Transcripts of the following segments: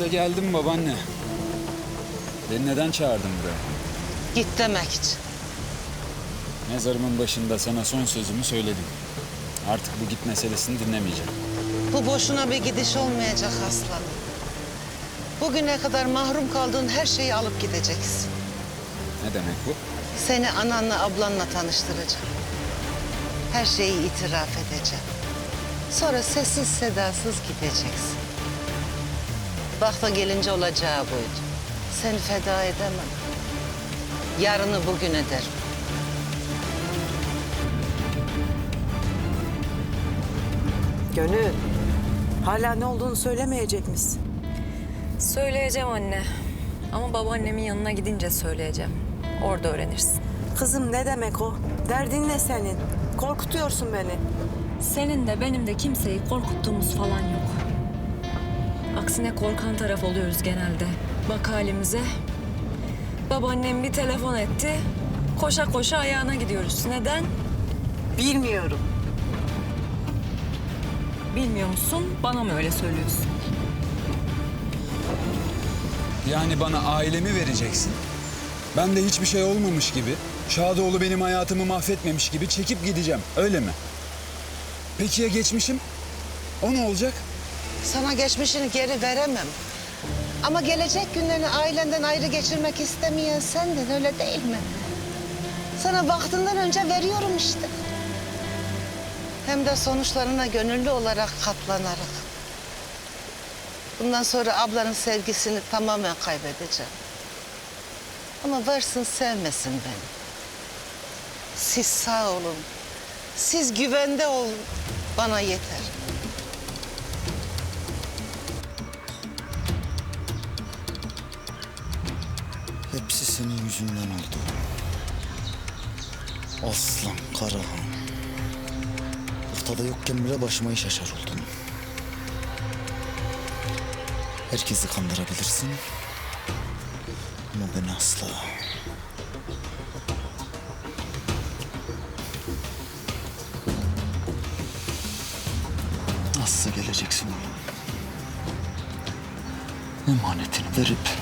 İşte geldim babaanne. Beni neden çağırdın buraya? Git demek için. Mezarımın başında sana son sözümü söyledim. Artık bu git meselesini dinlemeyeceğim. Bu boşuna bir gidiş olmayacak aslanım. Bugüne kadar mahrum kaldığın her şeyi alıp gideceksin. Ne demek bu? Seni ananla ablanla tanıştıracağım. Her şeyi itiraf edeceğim. Sonra sessiz sedasız gideceksin. Vakta gelince olacağı buydu. Seni feda edemem. Yarını bugün ederim. Gönül, hala ne olduğunu söylemeyecek misin? Söyleyeceğim anne. Ama babaannemin yanına gidince söyleyeceğim. Orada öğrenirsin. Kızım ne demek o? Derdin ne senin? Korkutuyorsun beni. Senin de benim de kimseyi korkuttuğumuz falan yok. Aksine korkan taraf oluyoruz genelde. Bak halimize. Babaannem bir telefon etti. Koşa koşa ayağına gidiyoruz. Neden? Bilmiyorum. Bilmiyor musun? Bana mı öyle söylüyorsun? Yani bana ailemi vereceksin. Ben de hiçbir şey olmamış gibi, Şadoğlu benim hayatımı mahvetmemiş gibi çekip gideceğim. Öyle mi? Peki ya geçmişim? O ne olacak? Sana geçmişini geri veremem. Ama gelecek günlerini ailenden ayrı geçirmek istemeyen sendin öyle değil mi? Sana vaktinden önce veriyorum işte. Hem de sonuçlarına gönüllü olarak katlanarak. Bundan sonra ablanın sevgisini tamamen kaybedeceğim. Ama varsın sevmesin beni. Siz sağ olun. Siz güvende olun. Bana yeter. Hepsi senin yüzünden oldu. Aslan Karahan. Ortada yokken bile başıma iş açar oldun. Herkesi kandırabilirsin. Ama beni asla. Nasılsa geleceksin oğlum. Emanetini verip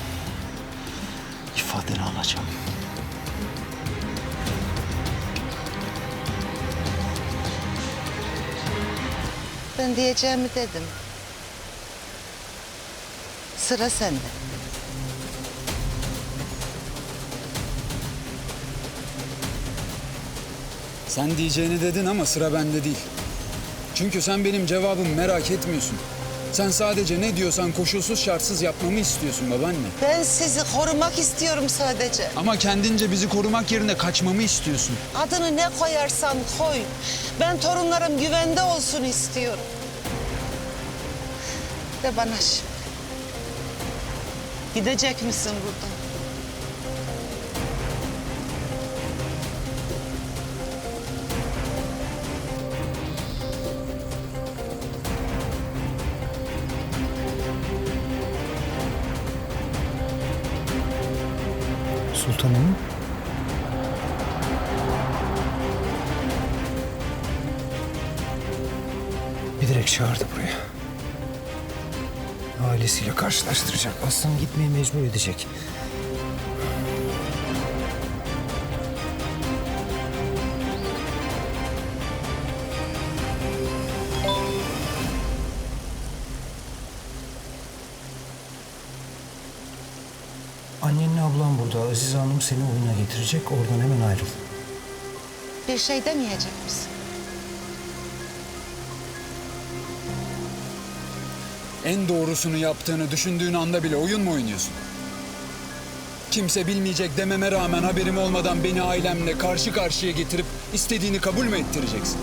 ifadeni alacağım. Ben diyeceğimi dedim. Sıra sende. Sen diyeceğini dedin ama sıra bende değil. Çünkü sen benim cevabımı merak etmiyorsun. Sen sadece ne diyorsan koşulsuz şartsız yapmamı istiyorsun babaanne. Ben sizi korumak istiyorum sadece. Ama kendince bizi korumak yerine kaçmamı istiyorsun. Adını ne koyarsan koy. Ben torunlarım güvende olsun istiyorum. De bana şimdi. Gidecek misin buradan? Çağırdı buraya. Ailesiyle karşılaştıracak. Aslan gitmeye mecbur edecek. Annenle ablam burada. Aziz Hanım seni oyuna getirecek. Oradan hemen ayrıl. Bir şey demeyecek misin? En doğrusunu yaptığını düşündüğün anda bile oyun mu oynuyorsun? Kimse bilmeyecek dememe rağmen haberim olmadan beni ailemle karşı karşıya getirip istediğini kabul mü ettireceksin?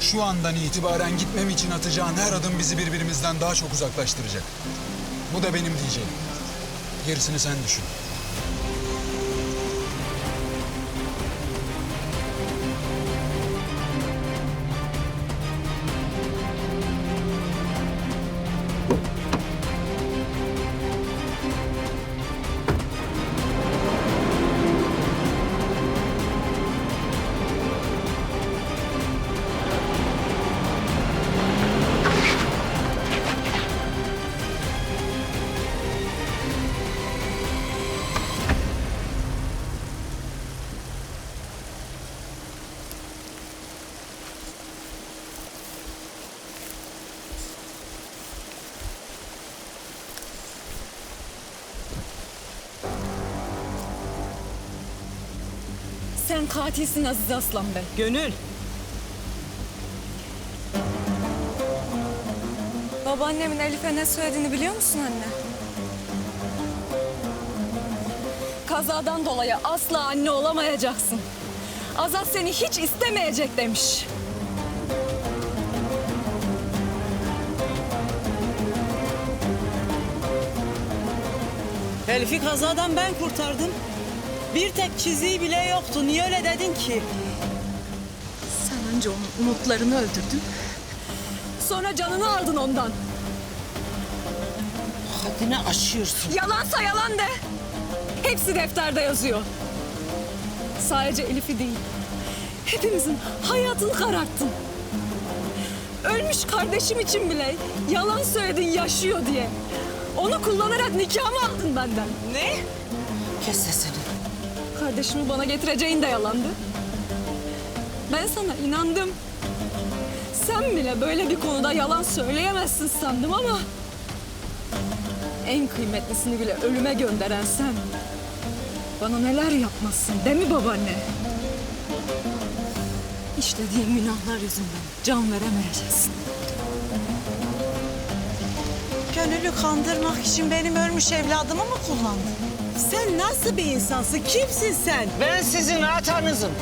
Şu andan itibaren gitmem için atacağın her adım bizi birbirimizden daha çok uzaklaştıracak. Bu da benim diyeceğim. Gerisini sen düşün. Sen katilsin Aziz Aslan Bey. Gönül. Babaannemin Elif'e ne söylediğini biliyor musun anne? Kazadan dolayı asla anne olamayacaksın. Azat seni hiç istemeyecek demiş. Elif'i kazadan ben kurtardım. Bir tek çiziği bile yoktu. Niye öyle dedin ki? Sen önce onun umutlarını öldürdün. Sonra canını aldın ondan. Haddini aşıyorsun. Yalansa yalan de. Hepsi defterde yazıyor. Sadece Elif'i değil. Hepimizin hayatını kararttın. Ölmüş kardeşim için bile yalan söyledin yaşıyor diye. Onu kullanarak nikahımı aldın benden. Ne? Kes sesini. Kardeşimi bana getireceğin de yalandı. Ben sana inandım. Sen bile böyle bir konuda yalan söyleyemezsin sandım ama... En kıymetlisini bile ölüme gönderen sen. Bana neler yapmazsın değil mi babaanne? İşlediğin günahlar yüzünden can veremeyeceksin. Gönül'ü kandırmak için benim ölmüş evladımı mı kullandın? Sen nasıl bir insansın? Kimsin sen? Ben sizin atanızım.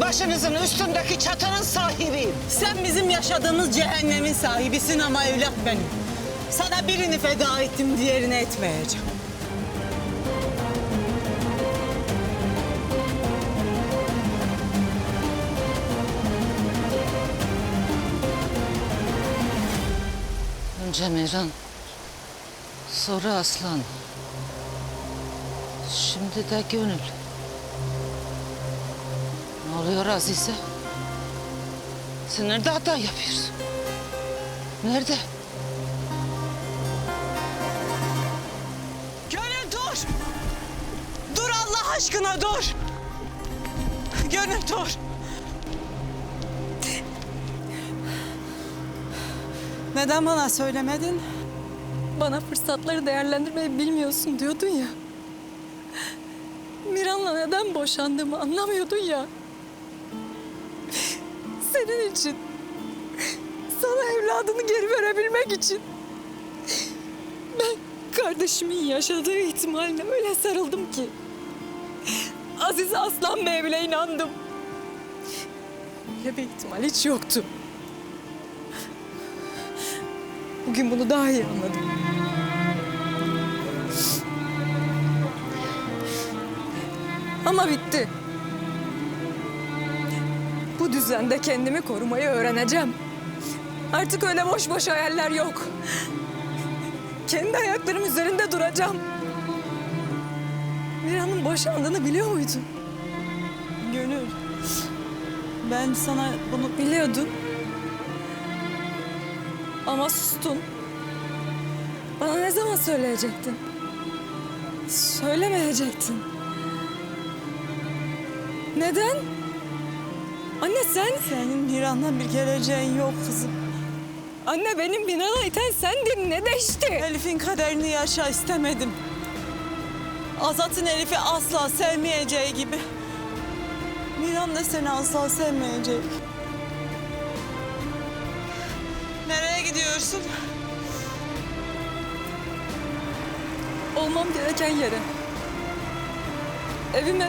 Başınızın üstündeki çatının sahibiyim. Sen bizim yaşadığımız cehennemin sahibisin ama evlat benim. Sana birini feda ettim, diğerini etmeyeceğim. Önce Miran, sonra Aslan. Şimdi de Gönül. Ne oluyor Azize? Sen nerede hata yapıyorsun? Nerede? Gönül dur! Dur Allah aşkına dur! Gönül dur! Neden bana söylemedin? Bana fırsatları değerlendirmeyi bilmiyorsun diyordun ya. Miran'la neden boşandığımı anlamıyordun ya. Senin için. Sana evladını geri verebilmek için. Ben kardeşimin yaşadığı ihtimaline öyle sarıldım ki. Aziz Aslan Bey'e bile inandım. Öyle bir ihtimal hiç yoktu. Bugün bunu daha iyi anladım. Ama bitti. Bu düzende kendimi korumayı öğreneceğim. Artık öyle boş boş hayaller yok. Kendi ayaklarım üzerinde duracağım. Mira'nın boşandığını biliyor muydun? Gönül, ben sana bunu Biliyordun. Ama sustun. Bana ne zaman söyleyecektin? Söylemeyecektin. Neden? Anne sen? Senin Miran'la bir geleceğin yok kızım. Anne benim binana iten sendin. Ne değişti? Elif'in kaderini yaşa istemedim. Azat'ın Elif'i asla sevmeyeceği gibi. Miran da seni asla sevmeyecek. Nereye gidiyorsun? Olmam gereken yere. Evime.